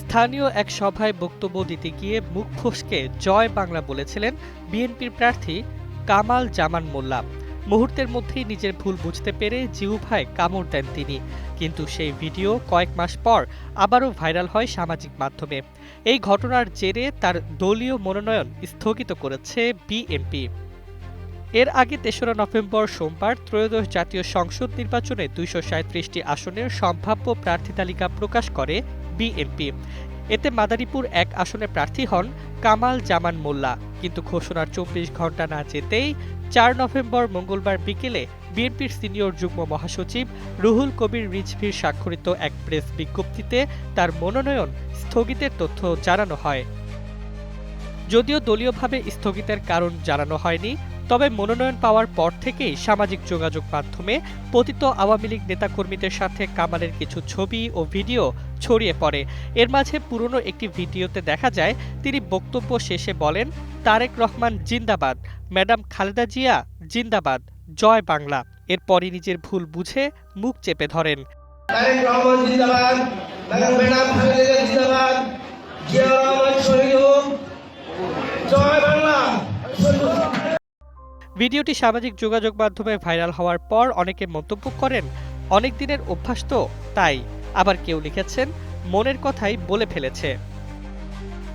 স্থানীয় এক সভায় বক্তব্য দিতে গিয়ে মুখ ফসকে জয় বাংলা বলেছিলেন বিএনপির প্রার্থী কামাল জামান মোল্লা। মুহূর্তের মধ্যেই নিজের ভুল বুঝতে পেরে জিউভায় কামড় দেন তিনি। কিন্তু সেই ভিডিও কয়েক মাস পর আবারও ভাইরাল হয় সামাজিক মাধ্যমে। এই ঘটনার জেরে তার দলীয় মনোনয়ন স্থগিত করেছে বিএনপি। এর আগে তেসরা নভেম্বর সোমবার ত্রয়োদশ জাতীয় সংসদ নির্বাচনে দুইশো সাঁত্রিশটি আসনের সম্ভাব্য প্রার্থী তালিকা প্রকাশ করে বিএনপি। এতে মাদারীপুর এক আসনে প্রার্থী হন কামাল জামান মোল্লা। কিন্তু ঘোষণার চব্বিশ ঘণ্টা না যেতেই চার নভেম্বর মঙ্গলবার বিকেলে বিএনপির সিনিয়র যুগ্ম মহাসচিব রুহুল কবির রিজভির স্বাক্ষরিত এক প্রেস বিজ্ঞপ্তিতে তার মনোনয়ন স্থগিতের তথ্য জানানো হয়। যদিও দলীয়ভাবে স্থগিতের কারণ জানানো হয়নি তবে মনোনয়ন পাওয়ার পর থেকেই সামাজিক যোগাযোগ মাধ্যমে পতিত আওয়ামী লীগ নেতাকর্মীদের সাথে কামালের কিছু ছবি ও ভিডিও ছড়িয়ে পড়ে। এর মাঝে পুরনো একটি ভিডিওতে দেখা যায়, তিনি বক্তব্য শেষে বলেন, তারেক রহমান জিন্দাবাদ, ম্যাডাম খালেদা জিয়া জিন্দাবাদ, জয় বাংলা। এরপরই নিজের ভুল বুঝে মুখ চেপে ধরেন। তারেক রহমান জিন্দাবাদ ম্যাডাম খালেদা জিন্দাবাদ জিয়া রহমান শহীদ হোক জয় বাংলা শহীদ হোক। ভিডিওটি সামাজিক যোগাযোগ মাধ্যমে ভাইরাল হওয়ার পর অনেকে মন্তব্য করেন, অনেক দিনের অভ্যাস তো, তাই। আবার কেউ লিখেছেন, মনের কথাই বলে ফেলেছে।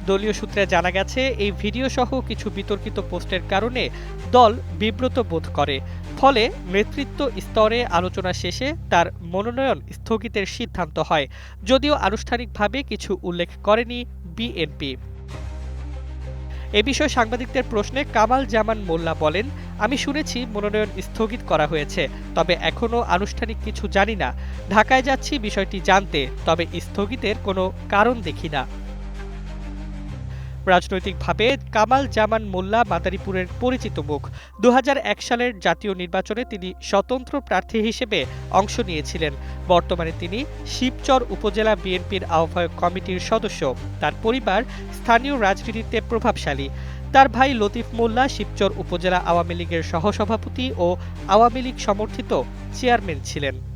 দলীয় সূত্রে জানা গেছে, এই ভিডিও সহ কিছু বিতর্কিত পোস্টের কারণে দল বিব্রত বোধ করে। ফলে নেতৃত্ব স্তরে আলোচনা শেষে তার মনোনয়ন স্থগিতের সিদ্ধান্ত হয়। যদিও আনুষ্ঠানিকভাবে কিছু উল্লেখ করেনি বিএনপি। এ বিষয়ে সাংবাদিকদের প্রশ্নে কামাল জামান মোল্লা বলেন, আমি শুনেছি মনোনয়ন স্থগিত করা হয়েছে, তবে এখনও আনুষ্ঠানিক কিছু জানি না। ঢাকায় যাচ্ছি বিষয়টি জানতে, তবে স্থগিতের কোনো কারণ দেখি না। রাজনৈতিকভাবে কামাল জামান মোল্লা মাদারীপুরের পরিচিত মুখ। দু হাজার এক সালের জাতীয় নির্বাচনে তিনি স্বতন্ত্র প্রার্থী হিসেবে অংশ নিয়েছিলেন। বর্তমানে তিনি শিবচর উপজেলা বিএনপির আহ্বায়ক কমিটির সদস্য। তার পরিবার স্থানীয় রাজনীতিতে প্রভাবশালী। তার ভাই লতিফ মোল্লা শিবচর উপজেলা আওয়ামী লীগের সহসভাপতি ও আওয়ামী লীগ সমর্থিত চেয়ারম্যান ছিলেন।